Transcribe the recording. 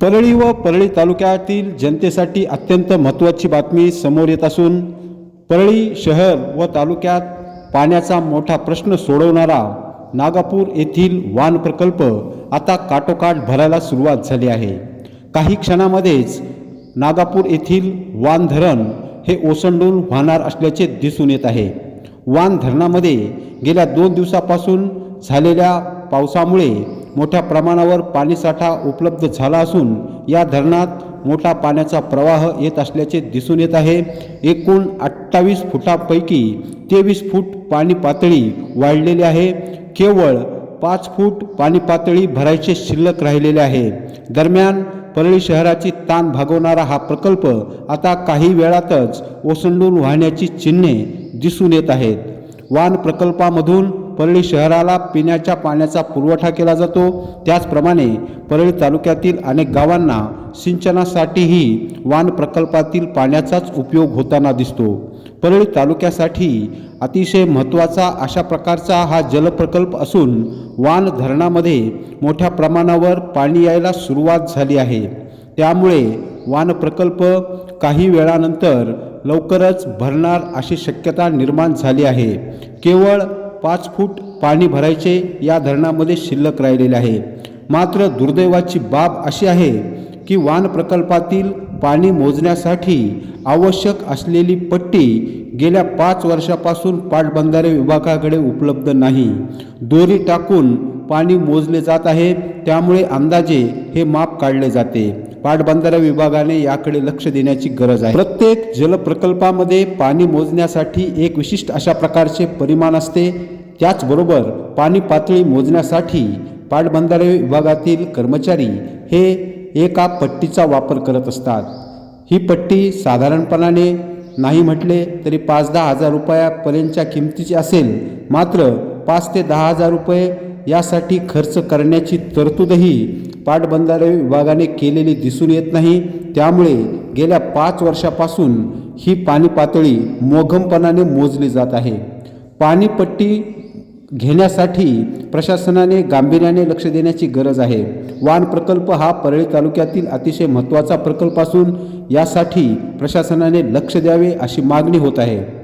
परळी व परळी तालुक्यातील जनतेसाठी अत्यंत महत्त्वाची बातमी समोर येत असून परळी शहर व तालुक्यात पाण्याचा मोठा प्रश्न सोडवणारा नागापूर येथील वान प्रकल्प आता काटोकाट भरायला सुरुवात झाली आहे. काही क्षणामध्येच नागापूर येथील वान धरण हे ओसंडून वाहणार असल्याचे दिसून येत आहे. वान धरणामध्ये गेल्या दोन दिवसापासून झालेल्या पावसामुळे मोठ्या प्रमाणावर पाणीसाठा उपलब्ध झाला असून या धरणात मोठा पाण्याचा प्रवाह येत असल्याचे दिसून येत आहे. एकूण अठ्ठावीस फुटापैकी तेवीस फूट पाणी पातळी वाढलेली आहे. केवळ पाच फूट पाणी पातळी भरायचे शिल्लक राहिलेले आहे. दरम्यान परळी शहराची ताण भागवणारा हा प्रकल्प आता काही वेळातच ओसंडून वाहण्याची चिन्हे दिसून येत आहेत. वान प्रकल्पामधून परळी शहराला पिण्याच्या पाण्याचा पुरवठा केला जातो. त्याचप्रमाणे परळी तालुक्यातील अनेक गावांना सिंचनासाठीही वान प्रकल्पातील पाण्याचाच उपयोग होताना दिसतो. परळी तालुक्यासाठी अतिशय महत्त्वाचा अशा प्रकारचा हा जलप्रकल्प असून वान धरणामध्ये मोठ्या प्रमाणावर पाणी यायला सुरुवात झाली आहे. त्यामुळे वान प्रकल्प काही वेळानंतर लवकरच भरणार अशी शक्यता निर्माण झाली आहे. केवळ पाच फूट पाणी भरायचे या धरणामध्ये शिल्लक राहिलेले आहे. मात्र दुर्दैवाची बाब अशी आहे की वान प्रकल्पातील पाणी मोजण्यासाठी आवश्यक असलेली पट्टी गेल्या पाच वर्षापासून पाटबंधारे विभागाकडे उपलब्ध नाही. दोरी टाकून पाणी मोजले जात आहे त्यामुळे अंदाजे हे माप काढले जाते. पाटबंधारे विभागाने याकडे लक्ष देण्याची गरज आहे. प्रत्येक जलप्रकल्पामध्ये पाणी मोजण्यासाठी एक विशिष्ट अशा प्रकारचे परिमाण असते त्याचबरोबर पाणी पातळी मोजण्यासाठी पाटबंधारे विभागातील कर्मचारी हे एका पट्टीचा वापर करत असतात. ही पट्टी साधारणपणाने नाही म्हटले तरी पाच दहा हजार रुपयापर्यंतच्या किमतीची असेल मात्र पाच ते दहा हजार रुपये यासाठी खर्च करण्याची तरतूदही पाटबंधारे विभागाने केलेली दिसून येत नाही. त्यामुळे गेल्या पाच वर्षापासून ही पाणी पातळी मोघमपणाने मोजली जात आहे. पाणीपट्टी घेण्यासाठी प्रशासनाने गांभीर्याने लक्ष देण्याची गरज आहे. वान प्रकल्प हा परळी तालुक्यातील अतिशय महत्त्वाचा प्रकल्प असून यासाठी प्रशासनाने लक्ष द्यावे अशी मागणी होत आहे.